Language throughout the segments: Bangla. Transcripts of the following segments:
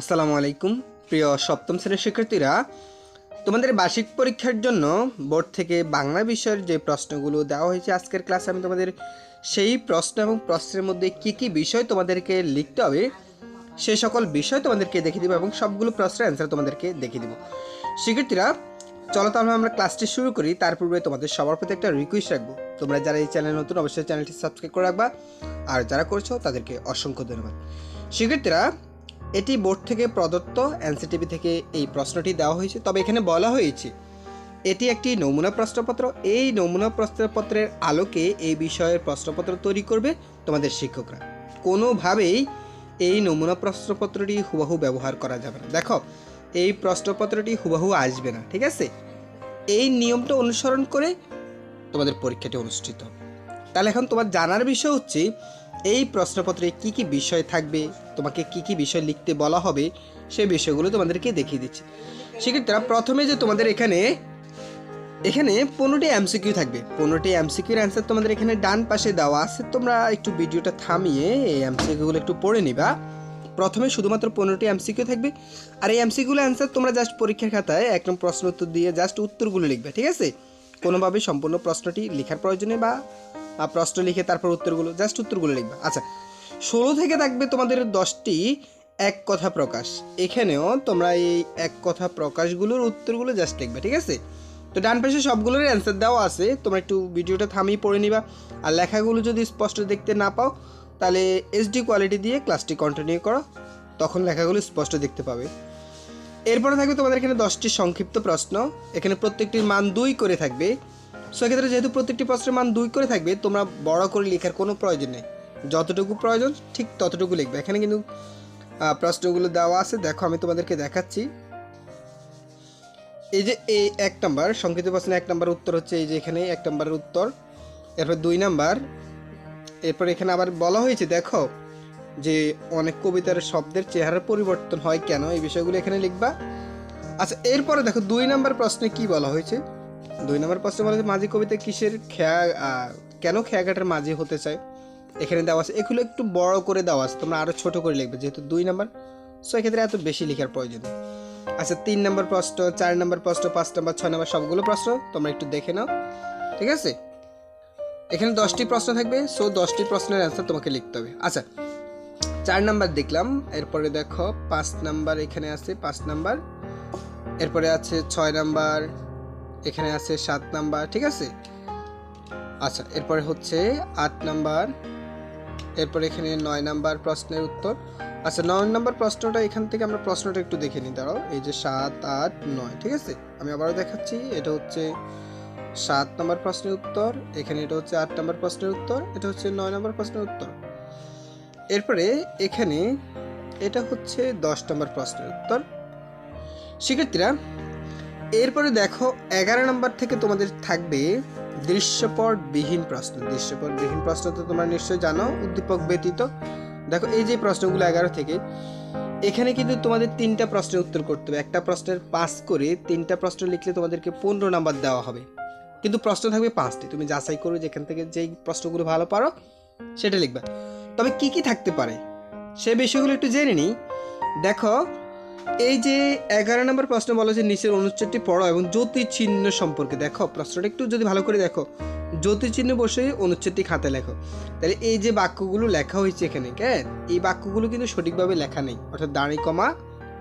আসসালামু আলাইকুম। প্রিয় সপ্তম শ্রেণির শিক্ষার্থীরা, তোমাদের বার্ষিক পরীক্ষার জন্য বোর্ড থেকে বাংলা বিষয়ের যে প্রশ্নগুলো দেওয়া হয়েছে আজকের ক্লাসে, আমি তোমাদের সেই প্রশ্ন এবং প্রশ্নের মধ্যে কি কি বিষয় তোমাদেরকে লিখতে হবে, সে সকল বিষয় তোমাদেরকে দেখিয়ে দেবো এবং সবগুলো প্রশ্নের অ্যান্সার তোমাদেরকে দেখিয়ে দেবো। শিক্ষার্থীরা, চলো তাহলে আমরা ক্লাসটি শুরু করি। তার পূর্বে তোমাদের সবার প্রতি একটা রিকোয়েস্ট রাখব। তোমরা যারা এই চ্যানেল নতুন, অবশ্যই চ্যানেলটি সাবস্ক্রাইব করে রাখবা। আর যারা করছ, তাদেরকে অসংখ্য ধন্যবাদ। শিক্ষার্থীরা এটি বোর্ড থেকে প্রদত্ত এনসিটিভি থেকে এই প্রশ্নটি দেওয়া হয়েছে। তবে এখানে বলা হয়েছে, এটি একটি নমুনা প্রশ্নপত্র। এই নমুনা প্রশ্নপত্রের আলোকে এই বিষয়ের প্রশ্নপত্র তৈরি করবে তোমাদের শিক্ষকরা। কোনোভাবেই এই নমুনা প্রশ্নপত্রটি হুবাহু ব্যবহার করা যাবে না। দেখো, এই প্রশ্নপত্রটি হুবাহু আসবে না, ঠিক আছে? এই নিয়মটা অনুসরণ করে তোমাদের পরীক্ষাটি অনুষ্ঠিত তাহলে এখন তোমার জানার বিষয় হচ্ছে এই প্রশ্নপত্রে কি কি বিষয় থাকবে, তোমাকে কি কি বিষয় লিখতে বলা হবে সেই বিষয়গুলো তোমাদেরকে দেখিয়ে দিচ্ছি। সেক্ষেত্রে প্রথমে যে তোমাদের এখানে এখানে পনেরোটি এমসিকিউ থাকবে। পনেরোটি এমসিকিউর অ্যান্সার তোমাদের এখানে ডান পাশে দেওয়া আছে। তোমরা একটু ভিডিওটা থামিয়ে এই এমসিকিউগুলো একটু পড়ে নিবা। প্রথমে শুধুমাত্র পনেরোটি এমসিকিউ থাকবে। আর এই এমসিকিউগুলো অ্যান্সার তোমরা জাস্ট পরীক্ষার খাতায় একদম প্রশ্ন উত্তর দিয়ে জাস্ট উত্তরগুলো লিখবে, ঠিক আছে? কোনোভাবে সম্পূর্ণ প্রশ্নটি লেখার প্রয়োজনে বা প্রশ্ন লিখে তারপর উত্তরগুলো জাস্ট উত্তরগুলো লিখবে। আচ্ছা ষোলো থেকে থাকবে তোমাদের দশটি এক কথা প্রকাশ। এখানেও তোমরা এই এক কথা প্রকাশগুলোর উত্তরগুলো জাস্ট লিখবে, ঠিক আছে? তো ডান পাশে সবগুলোর অ্যান্সার দেওয়া আছে, তোমরা একটু ভিডিওটা থামিয়ে পড়ে নিবা। আর লেখাগুলো যদি স্পষ্ট দেখতে না পাও, তাহলে এইচডি কোয়ালিটি দিয়ে ক্লাসটি কন্টিনিউ করো, তখন লেখাগুলো স্পষ্ট দেখতে পাবে। এরপরে থাকবে তোমাদের এখানে দশটি সংক্ষিপ্ত প্রশ্ন। এখানে প্রত্যেকটির মান দুই করে থাকবে। সেক্ষেত্রে যেহেতু প্রত্যেকটি প্রশ্নের মান দুই করে থাকবে, তোমরা বড় করে লেখার কোনো প্রয়োজন নেই। যতটুকু প্রয়োজন, ঠিক ততটুকু লিখবে। এখানে কিন্তু প্রশ্নগুলো দেওয়া আছে। দেখো, আমি তোমাদেরকে দেখাচ্ছি। এই যে এই এক নাম্বার, সংক্ষিপ্ত প্রশ্নের এক নাম্বার উত্তর হচ্ছে এই যে এখানে এক নাম্বারের উত্তর। এরপর দুই নাম্বার। এরপর এখানে আবার বলা হয়েছে, দেখো, যে অনেক কবিতার শব্দের চেহারার পরিবর্তন হয় কেন? এই বিষয়গুলো এখানে লিখবা। আচ্ছা এরপরে দেখো, দুই নাম্বার প্রশ্নে কি বলা হয়েছে? দুই নম্বর প্রশ্ন বলা হয়েছে মাঝি কবিতা কিসের খেয়া কেন খেয়াঘাটের মাঝি হতে চায়? এখানে দেওয়া আছে, এগুলো একটু বড় করে দেওয়া আছে, তোমরা আরও ছোট করে লিখবে, যেহেতু দুই নাম্বার। সো এক্ষেত্রে এত বেশি লেখার প্রয়োজন আচ্ছা তিন নম্বর প্রশ্ন, চার নম্বর প্রশ্ন, পাঁচ নম্বর, ছয় নম্বর, সবগুলো প্রশ্ন তোমরা একটু দেখে নাও, ঠিক আছে? এখানে দশটি প্রশ্ন থাকবে সো দশটি প্রশ্নের অ্যান্সার তোমাকে লিখতে হবে। আচ্ছা চার নাম্বার দেখলাম, এরপরে দেখো, পাঁচ নাম্বার এখানে আছে, পাঁচ নাম্বার। এরপরে আছে ছয় নাম্বার এখানে আছে সাত নাম্বার, ঠিক আছে? আচ্ছা এরপরে হচ্ছে আট নাম্বার, এরপর এখানে নয় নাম্বার প্রশ্নের উত্তর। আচ্ছা নয় নাম্বার প্রশ্নটা এখান থেকে আমরা প্রশ্নটা একটু দেখে নিই, দাঁড়াও। এই যে সাত, আট, নয়, ঠিক আছে? আমি আবারও দেখাচ্ছি, এটা হচ্ছে সাত নম্বর প্রশ্নের উত্তর, এখানে এটা হচ্ছে আট নম্বর প্রশ্নের উত্তর, এটা হচ্ছে নয় নম্বর প্রশ্নের উত্তর। এরপরে এখানে এটা হচ্ছে দশ নম্বর প্রশ্নের উত্তর। শিক্ষার্থীরা এরপরে দেখো, এগারো নম্বর থেকে তোমাদের থাকবে দৃশ্যপটবিহীন প্রশ্ন। দৃশ্যপটবিহীন প্রশ্ন তো তোমরা নিশ্চয়ই জানো, উদ্দীপক ব্যতীত। দেখো, এই যে প্রশ্নগুলো এগারো থেকে, এখানে কিন্তু তোমাদের তিনটা প্রশ্নের উত্তর করতে হবে। একটা প্রশ্নের পাস করে তিনটা প্রশ্ন লিখলে তোমাদেরকে পনেরো নাম্বার দেওয়া হবে। কিন্তু প্রশ্ন থাকবে পাঁচটি। তুমি যাচাই করো, যেখান থেকে যেই প্রশ্নগুলো ভালো পারো, সেটা লিখবা। তবে কি কি থাকতে পারে? সে বিষয়গুলো একটু জেনে নিই। দেখো এই যে এগারো নম্বর প্রশ্ন বলা হচ্ছে নিচের অনুচ্ছেদটি পড়ো এবং জ্যোতি চিহ্ন সম্পর্কে দেখো। প্রশ্নটা একটু যদি ভালো করে দেখো। জ্যোতি চিহ্ন বসে অনুচ্ছেদটি খাতে লেখো। তাহলে এই যে বাক্যগুলো লেখা হয়েছে এখানে হ্যাঁ এই বাক্যগুলো কিন্তু সঠিকভাবে লেখা নেই। অর্থাৎ দাঁড়ি কমা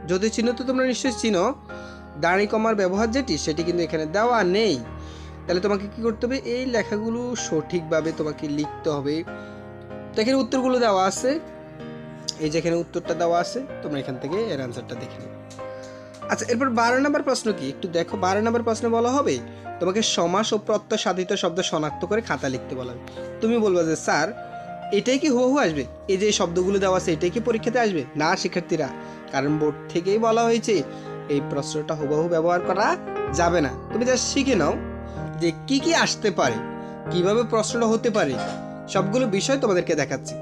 জ্যোতি চিহ্ন তো তোমরা নিশ্চয়ই চিনো। দাঁড়ি কমার ব্যবহার যেটি, সেটি কিন্তু এখানে দেওয়া নেই। তাহলে তোমাকে কি করতে হবে? এই লেখাগুলো সঠিকভাবে তোমাকে লিখতে হবে। তো এখানে উত্তরগুলো দেওয়া আছে। এই যে এখানে উত্তরটা দেওয়া আছে, তোমরা এখান থেকে এর অ্যান্সারটা দেখে নিও। আচ্ছা এরপর বারো নম্বর প্রশ্ন কি? একটু দেখো, বারো নম্বর প্রশ্ন বলা হবে, তোমাকে সমাস ও প্রত্যয় সাধিত শব্দ শনাক্ত করে খাতা লিখতে বলা তুমি বলবে যে, স্যার, এটাই কি হুবহু আসবে? এই যে শব্দগুলো দেওয়া আছে, এটাই কি পরীক্ষাতে আসবে? না, শিক্ষার্থীরা, কারণ বোর্ড থেকেই বলা হয়েছে, এই প্রশ্নটা হুবহু ব্যবহার করা যাবে না। তুমি যা শিখে নাও যে, কি কি আসতে পারে, কীভাবে প্রশ্নটা হতে পারে, সবগুলো বিষয় তোমাদেরকে দেখাচ্ছি।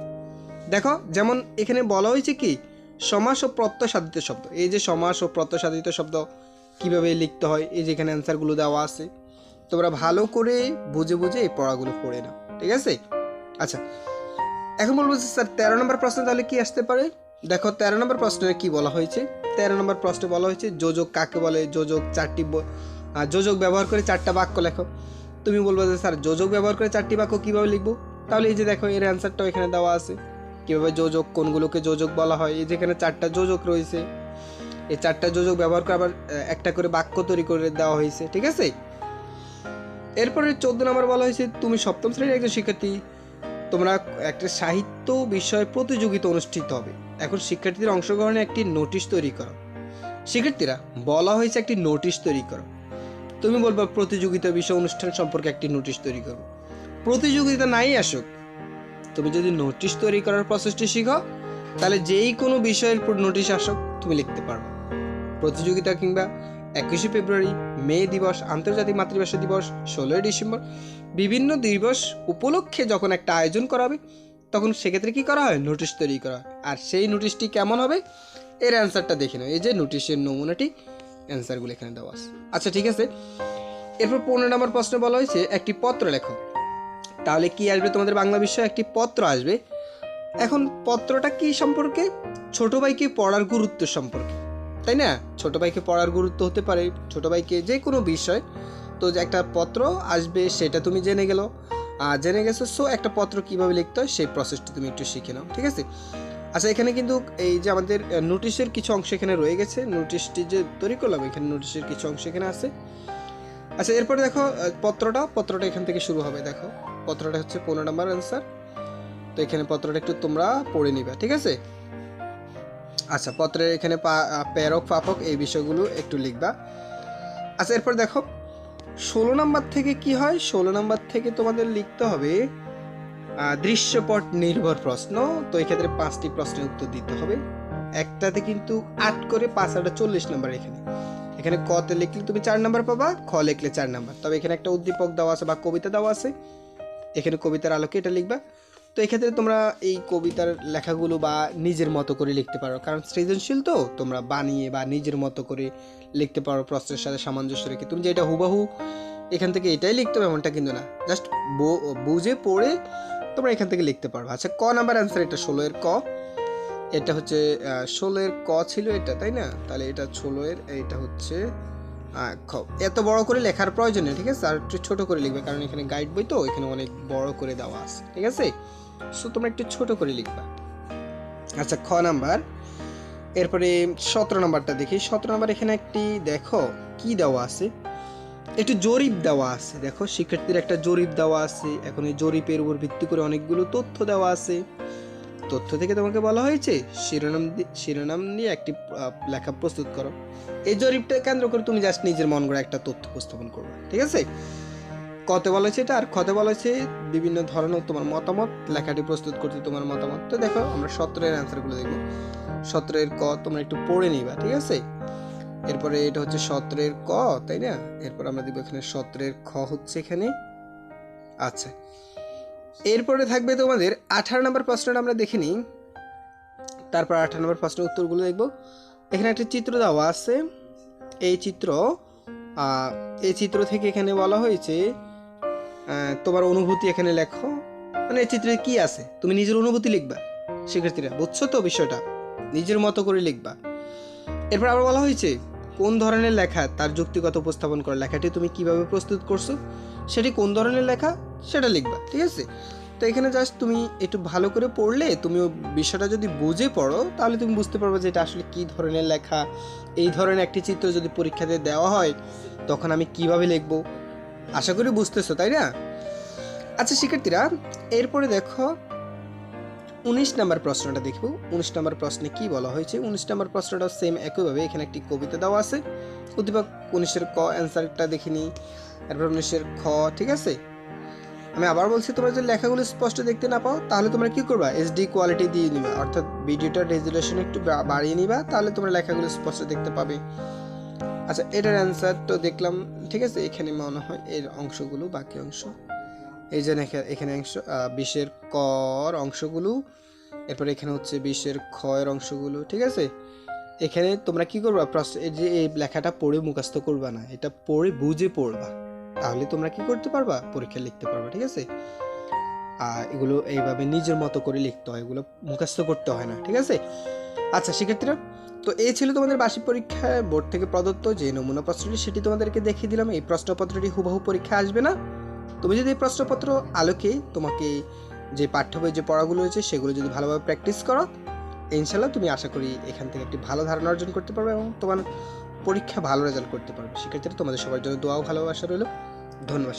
দেখো, যেমন এখানে বলা হয়েছে কি, সমাস ও প্রত্যয়সাধিত শব্দ। এই যে সমাস ও প্রত্যয়সাধিত শব্দ কীভাবে লিখতে হয়, এই যে এখানে অ্যান্সারগুলো দেওয়া আছে। তোমরা ভালো করে বুঝে বুঝে এই পড়াগুলো পড়ে নাও, ঠিক আছে? আচ্ছা এখন বলব যে স্যার, তেরো নম্বর প্রশ্ন তাহলে কি আসতে পারে? দেখো, তেরো নম্বর প্রশ্নে কি বলা হয়েছে? তেরো নম্বর প্রশ্নে বলা হয়েছে, যোজক কাকে বলে? যোজক চারটি যোজক ব্যবহার করে চারটা বাক্য লেখো। তুমি বলব যে স্যার, যোজক ব্যবহার করে চারটি বাক্য কীভাবে লিখব? তাহলে এই যে দেখো, এর অ্যান্সারটাও এখানে দেওয়া আছে। কীভাবে যোজক, কোনগুলোকে যোজক বলা হয়, এই যেখানে চারটা যোজক রয়েছে, এই চারটা যোজক ব্যবহার করে আবার একটা করে বাক্য তৈরি করে দেওয়া হয়েছে, ঠিক আছে? এরপরে চোদ্দ নম্বর বলা হয়েছে, তুমি সপ্তম শ্রেণির একজন শিক্ষার্থী, তোমরা একটা সাহিত্য বিষয় প্রতিযোগিতা অনুষ্ঠিত হবে। এখন শিক্ষার্থীদের অংশগ্রহণে একটি নোটিশ তৈরি করো। শিক্ষার্থীরা, বলা হয়েছে একটি নোটিশ তৈরি করো। তুমি বলবা, প্রতিযোগিতা বিষয় অনুষ্ঠান সম্পর্কে একটি নোটিশ তৈরি করো প্রতিযোগিতা নাই আসুক তুমি যদি নোটিশ তৈরি করার প্রসেসটি শিখো, তাহলে যেই কোনো বিষয়ের উপর নোটিশ আসক, তুমি লিখতে পারবে। প্রতিযোগিতা কিংবা একুশে ফেব্রুয়ারি, মে দিবস, আন্তর্জাতিক মাতৃভাষা দিবস, ষোলোই ডিসেম্বর, বিভিন্ন দিবস উপলক্ষে যখন একটা আয়োজন করা হবে, তখন সেক্ষেত্রে কি করা হয়? নোটিশ তৈরি করা হয়। আর সেই নোটিশটি কেমন হবে? এর অ্যান্সারটা দেখে নাও। এই যে নোটিশের নমুনাটি অ্যান্সারগুলো এখানে দেওয়া আছে। আচ্ছা ঠিক আছে। এরপর পনেরো নম্বর প্রশ্ন বলা হয়েছে, একটি পত্র লেখো। তাহলে কি আসবে? তোমাদের বাংলা বিষয়ে একটি পত্র আসবে। এখন পত্রটা কি সম্পর্কে? ছোট ভাইকে পড়ার গুরুত্ব সম্পর্কে। তাই না? ছোট ভাইকে পড়ার গুরুত্ব হতে পারে, ছোট ভাইকে যে কোনো বিষয়। তো যে একটা পত্র আসবে, সেটা তুমি জেনে গেলো। আর জেনে গেছো সো একটা পত্র কীভাবে লিখতে হয়, সেই প্রসেসটি তুমি একটু শিখে নাও, ঠিক আছে? আচ্ছা এখানে কিন্তু এই যে আমাদের নোটিশের কিছু অংশ এখানে রয়ে গেছে। নোটিশটি যে তৈরি করলাম, এখানে নোটিশের কিছু অংশ এখানে আছে। আচ্ছা এরপরে দেখো পত্রটা পত্রটা এখান থেকে শুরু হবে, দেখো। পত্রটা হচ্ছে পনেরো নাম্বার অ্যান্সার তো এখানে পত্রটা একটু তোমরা পড়ে নিবা ঠিক আছে? আচ্ছা পত্রের এখানে পা- আহ, পাপক এই বিষয়গুলো একটু লিখবা। আচ্ছা এরপর দেখো ষোলো নাম্বার থেকে কি হয়? ষোলো নাম্বার থেকে তোমাদের লিখতে হবে দৃশ্যপট নির্ভর প্রশ্ন। তো এক্ষেত্রে পাঁচটি প্রশ্নের উত্তর দিতে হবে। একটাতে কিন্তু আট করে পাঁচ আটটা চল্লিশ নাম্বার এখানে। এখানে কতে লিখলে তুমি চার নাম্বার পাবা খ লিখলে চার নাম্বার। তবে এখানে একটা উদ্দীপক দেওয়া আছে বা কবিতা দেওয়া আছে। এখানে কবিতার আলোকে এটা লিখবা। তো এক্ষেত্রে তোমরা এই কবিতার লেখাগুলো বা নিজের মতো করে লিখতে পারো। কারণ সৃজনশীল তো, তোমরা বানিয়ে বা নিজের মতো করে লিখতে পারো প্রশ্নের সাথে সামঞ্জস্য রেখে। তুমি যেটা হুবাহু এখান থেকে এটাই লিখতে হবে এমনটা কিন্তু না। জাস্ট বুঝে, পড়ে তোমরা এখান থেকে লিখতে পারবে। আচ্ছা ক নাম্বার অ্যান্সার এটা? ষোলো এর ক। এটা হচ্ছে ষোলো এর ক ছিল এটা, তাই না? তাহলে এটা ষোলো এর এটা হচ্ছে এত বড় করে লেখার প্রয়োজন নেই, ঠিক আছে? আর একটু ছোট করে লিখবে, কারণ এখানে গাইড বই তো এখানে অনেক বড় করে দেওয়া আছে, ঠিক আছে? সো তোমরা একটু ছোট করে লিখবা। আচ্ছা খ নাম্বার। এরপরে সতেরো নাম্বারটা দেখি। সতেরো নাম্বার এখানে একটি, দেখো, কি দেওয়া আছে? একটু জরিপ দেওয়া আছে, দেখো শিক্ষার্থীর একটা জরিপ দেওয়া আছে, এখন এই জরিপের উপর ভিত্তি করে অনেকগুলো তথ্য দেওয়া আছে। তথ্য থেকে তোমাকে বলা হয়েছে, শিরোনাম শিরোনাম নিয়ে একটি লেখা প্রস্তুত করো। এই জরিপটা কেন্দ্র করে তুমি জাস্ট নিজের মন করে একটা তথ্য উপস্থাপন করবে, ঠিক আছে? কতে বলা হয়েছে এটা, আর ক্ষতে বলা হয়েছে বিভিন্ন ধরনের তোমার মতামত, লেখাটি প্রস্তুত করতে তোমার মতামত। তো দেখো, আমরা সতেরোর অ্যান্সারগুলো দেখব। সতেরোর ক তোমরা একটু পড়ে নিবা, ঠিক আছে? এরপরে এটা হচ্ছে সতেরোর ক, তাই না? এরপর আমরা দেখব এখানে সতেরোর খ হচ্ছে এখানে। আচ্ছা। এরপরে থাকবে তোমাদের আঠারো নম্বর প্রশ্নটা আমরা দেখে নিই। তারপর আঠারো নম্বর প্রশ্নের উত্তরগুলো দেখব। এখানে একটা চিত্র দেওয়া আছে। এই চিত্র এই চিত্র থেকে এখানে বলা হয়েছে তোমার অনুভূতি এখানে লেখো। মানে এই চিত্রে কি আছে? তুমি নিজের অনুভূতি লিখবা, শিক্ষার্থীরা। বুঝছ তো বিষয়টা? নিজের মতো করে লিখবা। এরপর আবার বলা হয়েছে, কোন ধরনের লেখা তার যুক্তিগত উপস্থাপন করা? লেখাটি তুমি কীভাবে প্রস্তুত করছ? সেটি কোন ধরনের লেখা? সেটা লিখবা, ঠিক আছে? তো এখানে জাস্ট তুমি একটু ভালো করে পড়লে, তুমি বিষয়টা যদি বুঝে পড়ো, তাহলে তুমি বুঝতে পারবে যে এটা আসলে কী ধরনের লেখা। এই ধরনের একটি চিত্র যদি পরীক্ষাতে দেওয়া হয়, তখন আমি কীভাবে লিখব? আশা করি বুঝতেছো, তাই না? আচ্ছা শিক্ষার্থীরা, এরপরে দেখো, উনিশ নাম্বার প্রশ্নটা দেখব। উনিশ নাম্বার প্রশ্নে কি বলা হয়েছে? উনিশ নাম্বার প্রশ্নটা সেম একইভাবে এখানে একটি কবিতা দেওয়া আছে। উদ্দীপক উনিশের ক অ্যান্সারটা দেখিনি তারপর উনিশের খ, ঠিক আছে? আমি আবার বলছি, তোমরা যদি লেখাগুলো স্পষ্ট দেখতে না পাও, তাহলে তোমরা কি করবা? এইচডি কোয়ালিটি দিয়ে নিবা, অর্থাৎ ভিডিওটার রেজুলেশন একটু বাড়িয়ে নিবা, তাহলে তোমরা লেখাগুলো স্পষ্ট দেখতে পাবে। আচ্ছা এটার অ্যান্সার তো দেখলাম, ঠিক আছে? এখানে মনে হয় এর অংশগুলো, বাকি অংশ। এই যে এখানে অংশ বিশের কর অংশগুলো, এরপর এখানে হচ্ছে বিশের ক্ষয়ের অংশগুলো, ঠিক আছে? এখানে তোমরা কি করবা? প্রশ্ন এই যে এই লেখাটা পড়ে মুখস্থ করবা না, এটা পড়ে বুঝে পড়বা। তাহলে তোমরা কি করতে পারবা? পরীক্ষা লিখতে পারবা, ঠিক আছে? আর এগুলো এইভাবে নিজের মতো করে লিখতে হয়, এগুলো মুখস্থ করতে হয় না, ঠিক আছে? আচ্ছা শিক্ষার্থীরা, তো এই ছিল তোমাদের বার্ষিক পরীক্ষায় বোর্ড থেকে প্রদত্ত যে নমুনা প্রশ্নটি, সেটি তোমাদেরকে দেখিয়ে দিলাম। এই প্রশ্নপত্রটি হুবহু পরীক্ষা আসবে না। তুমি যদি এই প্রশ্নপত্র আলোকে তোমাকে যে পাঠ্য বই যে পড়াগুলো রয়েছে, সেগুলো যদি ভালোভাবে প্র্যাকটিস করো ইনশাল্লাহ তুমি আশা করি এখান থেকে একটি ভালো ধারণা অর্জন করতে পারবে এবং তোমার পরীক্ষা ভালো রেজাল্ট করতে পারবে। সেক্ষেত্রে তোমাদের সবার জন্য দোয়াও ভালোবাসা রইল। ধন্যবাদ